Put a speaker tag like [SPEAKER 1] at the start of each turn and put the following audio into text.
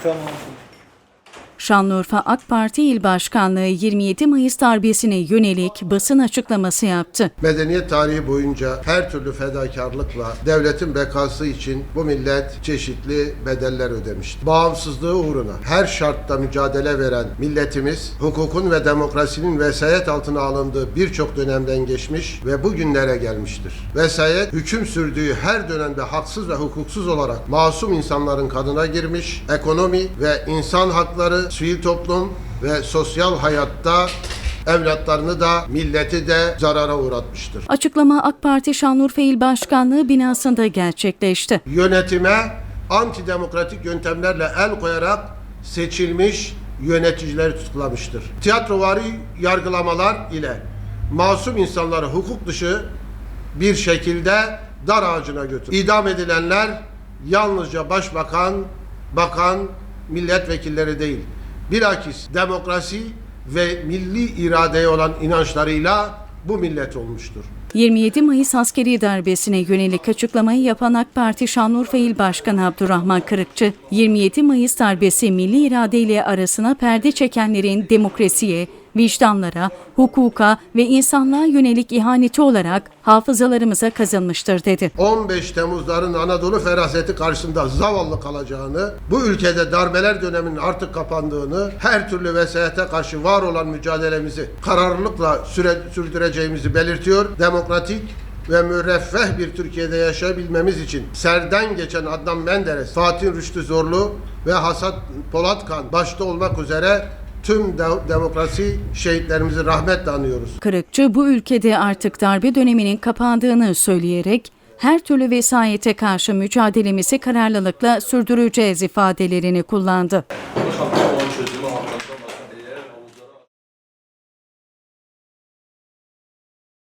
[SPEAKER 1] 知道吗
[SPEAKER 2] Şanlıurfa AK Parti İl Başkanlığı 27 Mayıs darbesine yönelik basın açıklaması yaptı.
[SPEAKER 3] Medeniyet tarihi boyunca her türlü fedakarlıkla devletin bekası için bu millet çeşitli bedeller ödemiştir. Bağımsızlığı uğruna her şartta mücadele veren milletimiz hukukun ve demokrasinin vesayet altına alındığı birçok dönemden geçmiş ve bugünlere gelmiştir. Vesayet hüküm sürdüğü her dönemde haksız ve hukuksuz olarak masum insanların kanına girmiş, ekonomi ve insan hakları, sivil toplum ve sosyal hayatta evlatlarını da milleti de zarara uğratmıştır.
[SPEAKER 2] Açıklama AK Parti Şanlıurfa İl Başkanlığı binasında gerçekleşti.
[SPEAKER 3] Yönetime antidemokratik yöntemlerle el koyarak seçilmiş yöneticileri tutuklamıştır. Tiyatrovari yargılamalar ile masum insanları hukuk dışı bir şekilde dar ağacına götür. İdam edilenler yalnızca başbakan, bakan, milletvekilleri değil. Bilakis demokrasi ve milli iradeye olan inançlarıyla bu millet olmuştur.
[SPEAKER 2] 27 Mayıs askeri darbesine yönelik açıklamayı yapan AK Parti Şanlıurfa İl Başkanı Abdurrahman Kırıkçı, 27 Mayıs darbesi milli iradeyle arasına perde çekenlerin demokrasiye, vicdanlara, hukuka ve insanlığa yönelik ihaneti olarak hafızalarımıza kazınmıştır dedi.
[SPEAKER 3] 15 Temmuzların Anadolu feraseti karşısında zavallı kalacağını, bu ülkede darbeler döneminin artık kapandığını, her türlü vesayete karşı var olan mücadelemizi kararlılıkla süre, sürdüreceğimizi belirtiyor. Demokratik ve müreffeh bir Türkiye'de yaşayabilmemiz için serden geçen Adnan Menderes, Fatih Rüştü Zorlu ve Hasan Polatkan başta olmak üzere tüm de- demokrasi şehitlerimizi rahmetle anıyoruz.
[SPEAKER 2] Kırıkçı bu ülkede artık darbe döneminin kapandığını söyleyerek her türlü vesayete karşı mücadelemizi kararlılıkla sürdüreceğiz ifadelerini kullandı.